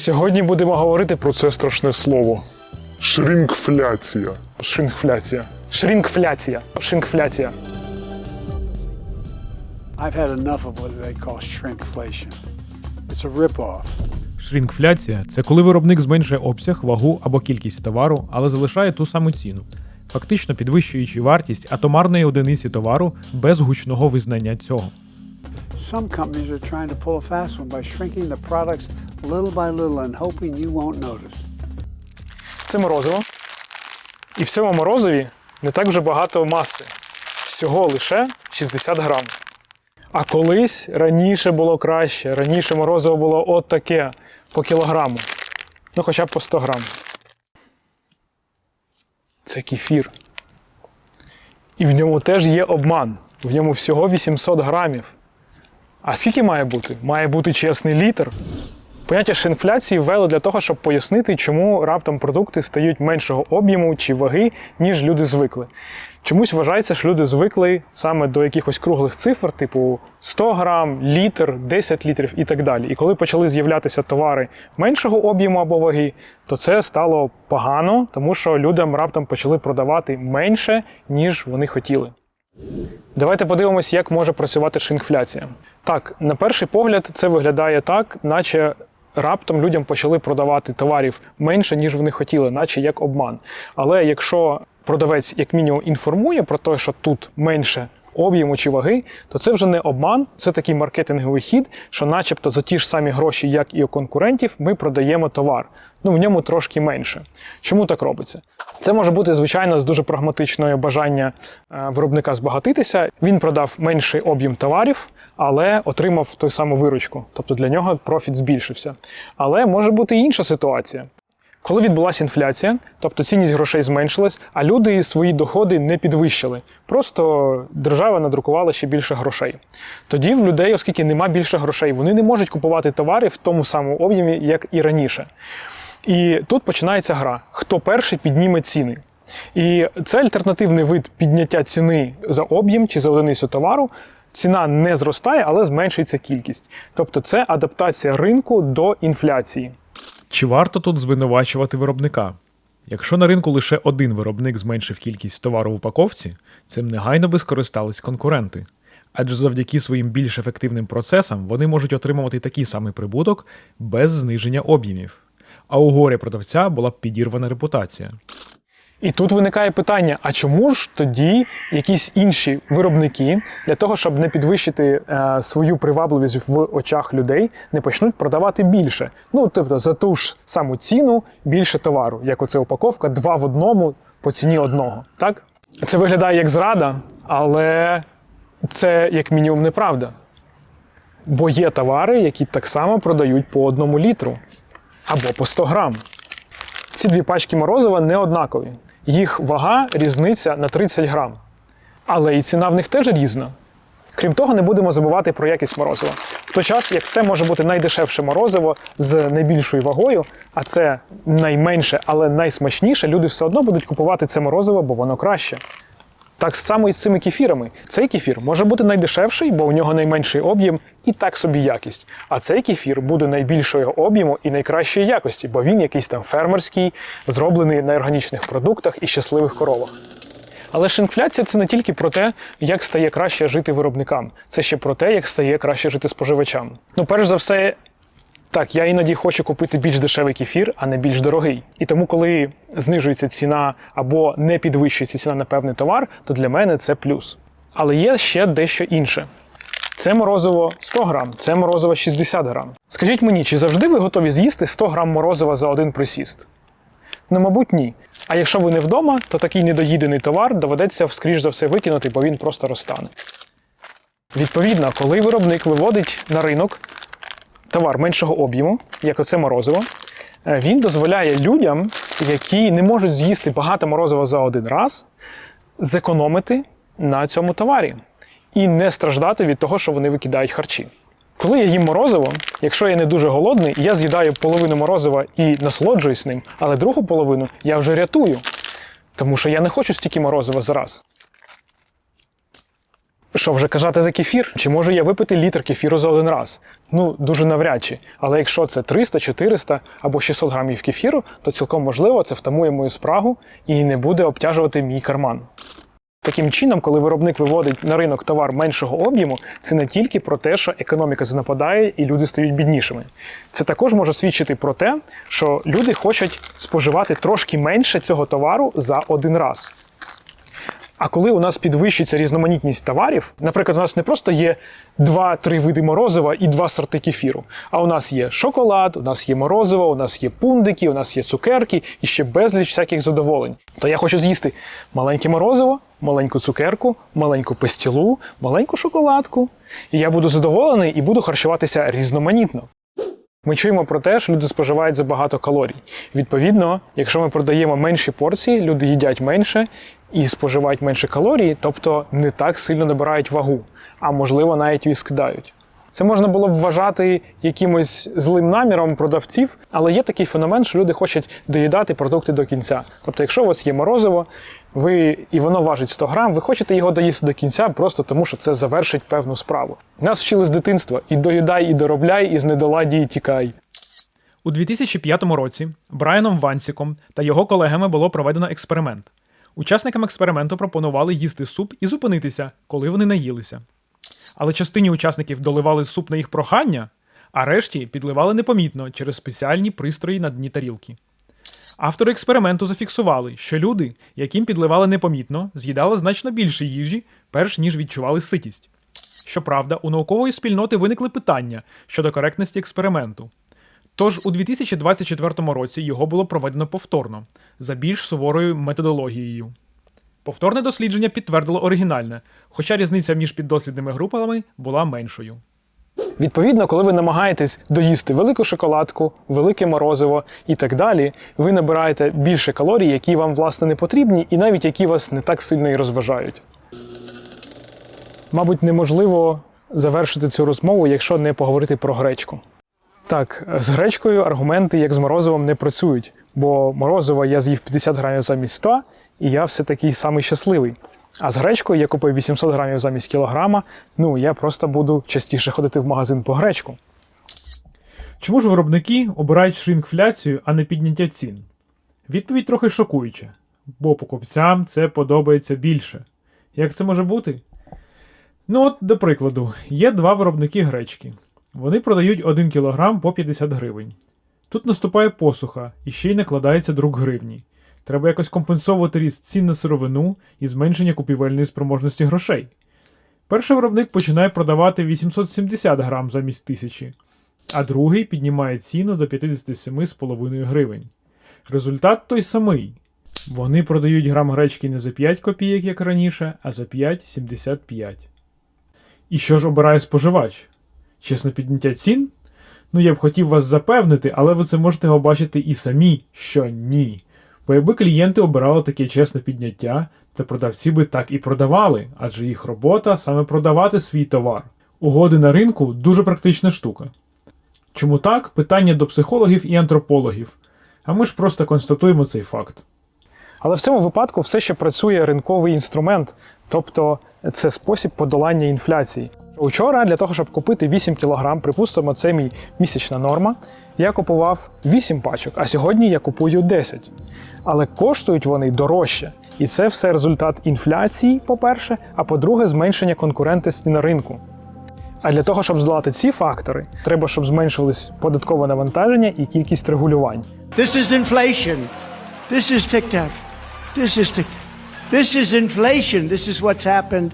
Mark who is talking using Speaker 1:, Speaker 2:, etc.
Speaker 1: Сьогодні будемо говорити про це страшне слово.
Speaker 2: Шрінкфляція.
Speaker 1: Шрингфляція. Шрингфляція. Шрингфляція.
Speaker 3: I've had enough of what they call shrinkflation. It's a ripoff.
Speaker 4: Шрінкфляція це коли виробник зменшує обсяг, вагу або кількість товару, але залишає ту саму ціну, фактично підвищуючи вартість атомарної одиниці товару без гучного визнання цього.
Speaker 3: Some companies are trying to pull a fast one by shrinking the products little by little and hoping you won't notice.
Speaker 1: Це морозиво. І в цьому морозиві не так вже багато маси. Всього лише 60 грам. А колись раніше було краще. Раніше морозиво було от таке по кілограму. Ну, хоча б по 100 грам. Це кефір. І в ньому теж є обман. В ньому всього 800 грамів. А скільки має бути? Має бути чесний літр. Поняття шинфляції ввели для того, щоб пояснити, чому раптом продукти стають меншого об'єму чи ваги, ніж люди звикли. Чомусь вважається, що люди звикли саме до якихось круглих цифр, типу 100 грам, літр, 10 літрів і так далі. І коли почали з'являтися товари меншого об'єму або ваги, то це стало погано, тому що людям раптом почали продавати менше, ніж вони хотіли. Давайте подивимось, як може працювати шинкфляція. Так, на перший погляд, це виглядає так, наче раптом людям почали продавати товарів менше, ніж вони хотіли, наче як обман. Але якщо продавець, як мінімум, інформує про те, що тут менше об'єму чи ваги, то це вже не обман, це такий маркетинговий хід, що, начебто, за ті ж самі гроші, як і у конкурентів, ми продаємо товар. Ну в ньому трошки менше. Чому так робиться? Це може бути, звичайно, з дуже прагматичною бажання е, виробника збагатитися. Він продав менший об'єм товарів, але отримав ту саму виручку. Тобто для нього профіт збільшився. Але може бути і інша ситуація. Коли відбулася інфляція, тобто цінність грошей зменшилась, а люди свої доходи не підвищили. Просто держава надрукувала ще більше грошей. Тоді в людей, оскільки нема більше грошей, вони не можуть купувати товари в тому самому об'ємі, як і раніше. І тут починається гра: хто перший підніме ціни. І це альтернативний вид підняття ціни за об'єм чи за одиницю товару. Ціна не зростає, але зменшується кількість. Тобто це адаптація ринку до інфляції.
Speaker 4: Чи варто тут звинувачувати виробника? Якщо на ринку лише один виробник зменшив кількість товару в упаковці, цим негайно би скористались конкуренти. Адже завдяки своїм більш ефективним процесам вони можуть отримувати такий самий прибуток без зниження об'ємів. А у горі продавця була б підірвана репутація.
Speaker 1: І тут виникає питання: а чому ж тоді якісь інші виробники для того, щоб не підвищити е, свою привабливість в очах людей, не почнуть продавати більше? Ну тобто за ту ж саму ціну більше товару, як оце упаковка, два в одному по ціні одного. Так це виглядає як зрада, але це як мінімум неправда. Бо є товари, які так само продають по одному літру або по 100 грам. Ці дві пачки морозива не однакові. Їх вага різниця на 30 грам. Але і ціна в них теж різна. Крім того, не будемо забувати про якість морозива. В той час, як це може бути найдешевше морозиво з найбільшою вагою, а це найменше, але найсмачніше, люди все одно будуть купувати це морозиво, бо воно краще. Так само і з цими кефірами. Цей кефір може бути найдешевший, бо у нього найменший об'єм і так собі якість. А цей кефір буде найбільшого об'єму і найкращої якості, бо він якийсь там фермерський, зроблений на органічних продуктах і щасливих коровах. Але ж інфляція це не тільки про те, як стає краще жити виробникам, це ще про те, як стає краще жити споживачам. Ну, перш за все, так, я іноді хочу купити більш дешевий кефір, а не більш дорогий. І тому, коли знижується ціна або не підвищується ціна на певний товар, то для мене це плюс. Але є ще дещо інше. Це морозиво 100 грам, це морозиво 60 грам. Скажіть мені, чи завжди ви готові з'їсти 100 грам морозива за один присіст? Ну, мабуть, ні. А якщо ви не вдома, то такий недоїдений товар доведеться, скоріш за все, викинути, бо він просто розтане. Відповідно, коли виробник виводить на ринок товар меншого об'єму, як оце морозиво, е, він дозволяє людям, які не можуть з'їсти багато морозива за один раз, зекономити на цьому товарі і не страждати від того, що вони викидають харчі. Коли я їм морозиво, якщо я не дуже голодний, я з'їдаю половину морозива і насолоджуюсь ним, але другу половину я вже рятую, тому що я не хочу стільки морозива зараз. Що вже казати за кефір? Чи можу я випити літр кефіру за один раз? Ну, дуже навряд чи. Але якщо це 300, 400 або 600 грамів кефіру, то цілком можливо це втамує мою спрагу і не буде обтяжувати мій карман. Таким чином, коли виробник виводить на ринок товар меншого об'єму, це не тільки про те, що економіка занападає і люди стають біднішими. Це також може свідчити про те, що люди хочуть споживати трошки менше цього товару за один раз. А коли у нас підвищується різноманітність товарів, наприклад, у нас не просто є два-три види морозива і два сорти кефіру, а у нас є шоколад, у нас є морозиво, у нас є пундики, у нас є цукерки і ще безліч всяких задоволень. То я хочу з'їсти маленьке морозиво, маленьку цукерку, маленьку пастілу, маленьку шоколадку. І я буду задоволений і буду харчуватися різноманітно. Ми чуємо про те, що люди споживають забагато калорій. Відповідно, якщо ми продаємо менші порції, люди їдять менше і споживають менше калорій, тобто не так сильно набирають вагу, а можливо навіть і скидають. Це можна було б вважати якимось злим наміром продавців, але є такий феномен, що люди хочуть доїдати продукти до кінця. Тобто, якщо у вас є морозиво, ви і воно важить 100 грам, ви хочете його доїсти до кінця, просто тому що це завершить певну справу. Нас вчили з дитинства і доїдай, і доробляй, і з недоладії тікай.
Speaker 4: У 2005 році Брайаном Вансіком та його колегами було проведено експеримент. Учасникам експерименту пропонували їсти суп і зупинитися, коли вони наїлися. Але частині учасників доливали суп на їх прохання, а решті підливали непомітно через спеціальні пристрої на дні тарілки. Автори експерименту зафіксували, що люди, яким підливали непомітно, з'їдали значно більше їжі, перш ніж відчували ситість. Щоправда, у наукової спільноти виникли питання щодо коректності експерименту. Тож у 2024 році його було проведено повторно за більш суворою методологією. Повторне дослідження підтвердило оригінальне, хоча різниця між піддослідними групами була меншою.
Speaker 1: Відповідно, коли ви намагаєтесь доїсти велику шоколадку, велике морозиво і так далі, ви набираєте більше калорій, які вам власне не потрібні, і навіть які вас не так сильно і розважають. Мабуть, неможливо завершити цю розмову, якщо не поговорити про гречку. Так, з гречкою аргументи, як з морозивом, не працюють, бо морозиво я з'їв 50 грамів замість 100, і я все такий самий щасливий. А з гречкою я купив 800 грамів замість кілограма. Ну я просто буду частіше ходити в магазин по гречку.
Speaker 4: Чому ж виробники обирають шринкфляцію, а не підняття цін? Відповідь трохи шокуюча, бо покупцям це подобається більше. Як це може бути? Ну от, до прикладу, є два виробники гречки. Вони продають 1 кг по 50 гривень. Тут наступає посуха і ще й накладається друк гривні. Треба якось компенсовувати ріст цін на сировину і зменшення купівельної спроможності грошей. Перший виробник починає продавати 870 грам замість тисячі, а другий піднімає ціну до 57,5 гривень. Результат той самий. Вони продають грам гречки не за 5 копійок, як раніше, а за 5,75. І що ж обирає споживач? Чесне підняття цін? Ну, я б хотів вас запевнити, але ви це можете побачити і самі, що ні. Бо якби клієнти обирали таке чесне підняття, то продавці би так і продавали, адже їх робота саме продавати свій товар. Угоди на ринку дуже практична штука. Чому так? Питання до психологів і антропологів. А ми ж просто констатуємо цей факт.
Speaker 1: Але в цьому випадку все ще працює ринковий інструмент, тобто це спосіб подолання інфляції. Учора для того, щоб купити 8 кг, припустимо, це мій місячна норма, я купував 8 пачок, а сьогодні я купую 10. Але коштують вони дорожче. І це все результат інфляції, по-перше, а по-друге, зменшення конкурентності на ринку. А для того, щоб здолати ці фактори, треба, щоб зменшилось податкове навантаження і кількість регулювань.
Speaker 5: This is inflation. This is tic tac. This is tic tac. This is inflation. This is what's happened